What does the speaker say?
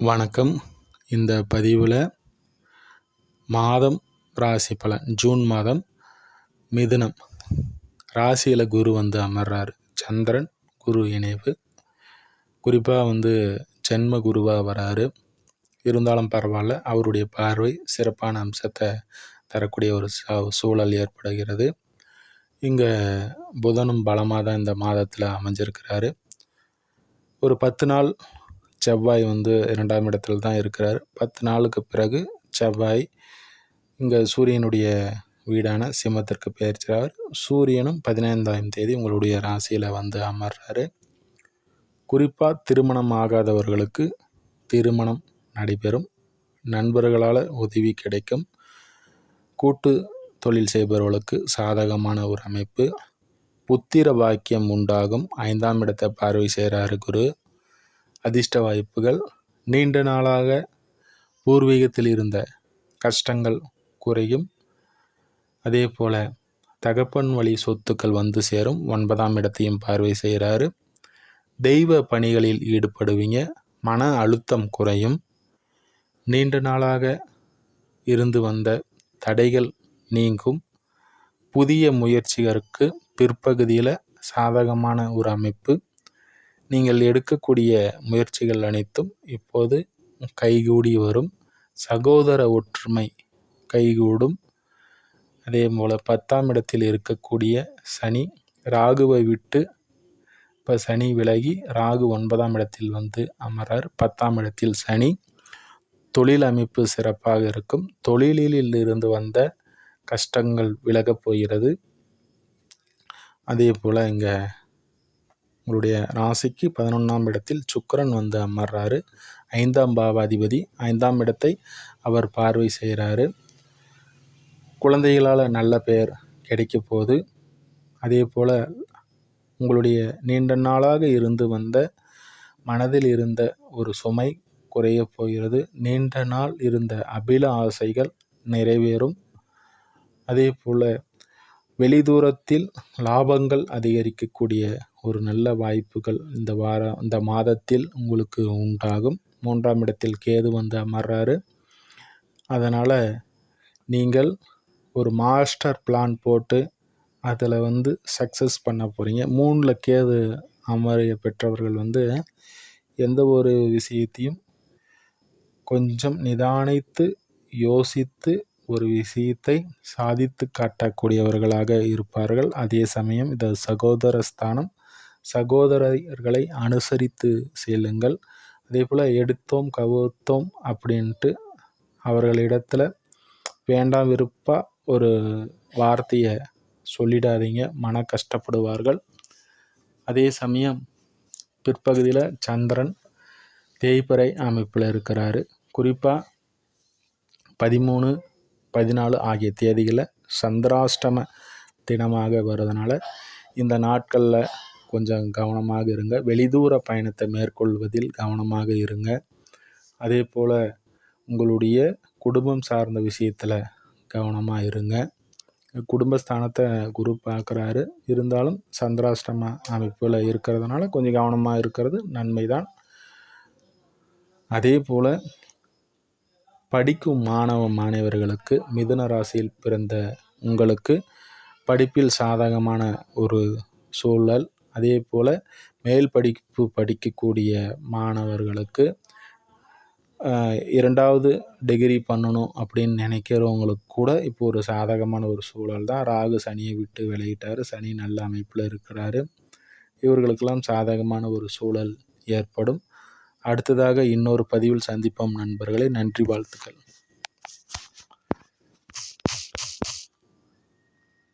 வணக்கம். இந்த பதிவில் மாதம் ராசி பலன் ஜூன் மாதம் மிதுனம். ராசியில் குரு வந்து அமர்றார். சந்திரன் குரு இணைவு. குறிப்பாக வந்து ஜென்ம குருவாக வராரு. இருந்தாலும் பரவாயில்ல அவருடைய பார்வை சிறப்பான அம்சத்தை தரக்கூடிய ஒரு சூழல் ஏற்படுகிறது. இங்கே புதனும் பலமாக தான் இந்த மாதத்தில் அமைஞ்சிருக்கிறாரு. ஒரு பத்து நாள் செவ்வாய் வந்து இரண்டாம் இடத்தில் தான் இருக்கிறார். பத்து நாளுக்கு பிறகு செவ்வாய் இங்கே சூரியனுடைய வீடான சிம்மத்திற்கு பெயர்ச்சார் சூரியனும் பதினைந்தாம் தேதி உங்களுடைய ராசியில் வந்து அமர்றாரு. குறிப்பாக திருமணம் ஆகாதவர்களுக்கு திருமணம் நடைபெறும். நண்பர்களால் உதவி கிடைக்கும். கூட்டு தொழில் செய்பவர்களுக்கு சாதகமான ஒரு அமைப்பு. புத்திர பாக்கியம் உண்டாகும். ஐந்தாம் இடத்தை பார்வை செய்கிறாரு குரு. அதிர்ஷ்ட வாய்ப்புகள். நீண்ட நாளாக பூர்வீகத்தில் இருந்த கஷ்டங்கள் குறையும். அதே போல் தகப்பன் வழி சொத்துக்கள் வந்து சேரும். ஒன்பதாம் இடத்தையும் பார்வை செய்கிறாரு. தெய்வ பணிகளில் ஈடுபடுவீங்க. மன அழுத்தம் குறையும். நீண்ட நாளாக இருந்து வந்த தடைகள் நீங்கும். புதிய முயற்சிகளுக்கு பிற்பகுதியில் சாதகமான ஒரு அமைப்பு. நீங்கள் எடுக்கக்கூடிய முயற்சிகள் அனைத்தும் இப்போது கைகூடி வரும். சகோதர ஒற்றுமை கைகூடும். அதே போல் பத்தாம் இடத்தில் இருக்கக்கூடிய சனி ராகுவை விட்டு இப்போ சனி விலகி ராகு ஒன்பதாம் இடத்தில் வந்து அமரார். பத்தாம் இடத்தில் சனி தொழில் அமைப்பு சிறப்பாக இருக்கும். தொழிலில் இருந்து வந்த கஷ்டங்கள் விலகப் போகிறது. அதே போல் இங்கே உங்களுடைய ராசிக்கு பதினொன்றாம் இடத்தில் சுக்கரன் வந்து அமர்றாரு. ஐந்தாம் பாவாதிபதி ஐந்தாம் இடத்தை அவர் பார்வை செய்கிறாரு. குழந்தைகளால் நல்ல பெயர் கிடைக்க போகுது. அதே போல் உங்களுடைய நீண்ட நாளாக இருந்து வந்த மனதில் இருந்த ஒரு சுமை குறைய போகிறது. நீண்ட நாள் இருந்த அபில ஆசைகள் நிறைவேறும். அதே போல் வெளிதூரத்தில் லாபங்கள் அதிகரிக்கக்கூடிய ஒரு நல்ல வாய்ப்புகள் இந்த வாரம் இந்த மாதத்தில் உங்களுக்கு உண்டாகும். மூன்றாம் இடத்தில் கேது வந்து அமர்றாரு. அதனால் நீங்கள் ஒரு மாஸ்டர் பிளான் போட்டு அதில் வந்து சக்ஸஸ் பண்ண போகிறீங்க மூணில் கேது அமரைய பெற்றவர்கள் வந்து எந்த ஒரு விஷயத்தையும் கொஞ்சம் நிதானித்து யோசித்து ஒரு விஷயத்தை சாதித்து காட்டக்கூடியவர்களாக இருப்பார்கள். அதே சமயம் இந்த சகோதர ஸ்தானம் சகோதரர்களை அனுசரித்து செல்லுங்கள். அதே போல் எடுத்தோம் கவுத்தோம் அப்படின்ட்டு அவர்களிடத்தில் வேண்டாம் விருப்பா ஒரு வார்த்தையை சொல்லிடாதீங்க. மன கஷ்டப்படுவார்கள். அதே சமயம் பிற்பகுதியில் சந்திரன் தேய்ப்பறை அமைப்பில் இருக்கிறாரு. குறிப்பாக பதிமூணு பதினாலு ஆகிய தேதிகளை சந்திராஷ்டம தினமாக வருவதனால இந்த நாட்களில் கொஞ்சம் கவனமாக இருங்க. வெளிதூர பயணத்தை மேற்கொள்வதில் கவனமாக இருங்க. அதே போல் உங்களுடைய குடும்பம் சார்ந்த விஷயத்தில் கவனமாக இருங்க. குடும்பஸ்தானத்தை குரு பார்க்குறாரு இருந்தாலும் சந்திராஷ்டம அமைப்பில் இருக்கிறதுனால கொஞ்சம் கவனமாக இருக்கிறது நன்மை தான் அதே போல் படிக்கும் மாணவ மாணவர்களுக்கு மிதுன ராசியில் பிறந்த உங்களுக்கு படிப்பில் சாதகமான ஒரு சூழல். அதே போல் மேல் படிப்பு படிக்கக்கூடிய மாணவர்களுக்கு இரண்டாவது டிகிரி பண்ணணும் அப்படின்னு நினைக்கிறவங்களுக்கு கூட இப்போ ஒரு சாதகமான ஒரு சூழல் தான். ராகு சனியை விட்டு விளையிட்டார். சனி நல்ல அமைப்பில் இருக்கிறாரு. இவர்களுக்கெல்லாம் சாதகமான ஒரு சூழல் ஏற்படும். அடுத்ததாக இன்னொரு பதிவில் சந்திப்போம் நண்பர்களே. நன்றி வாழ்த்துக்கள்.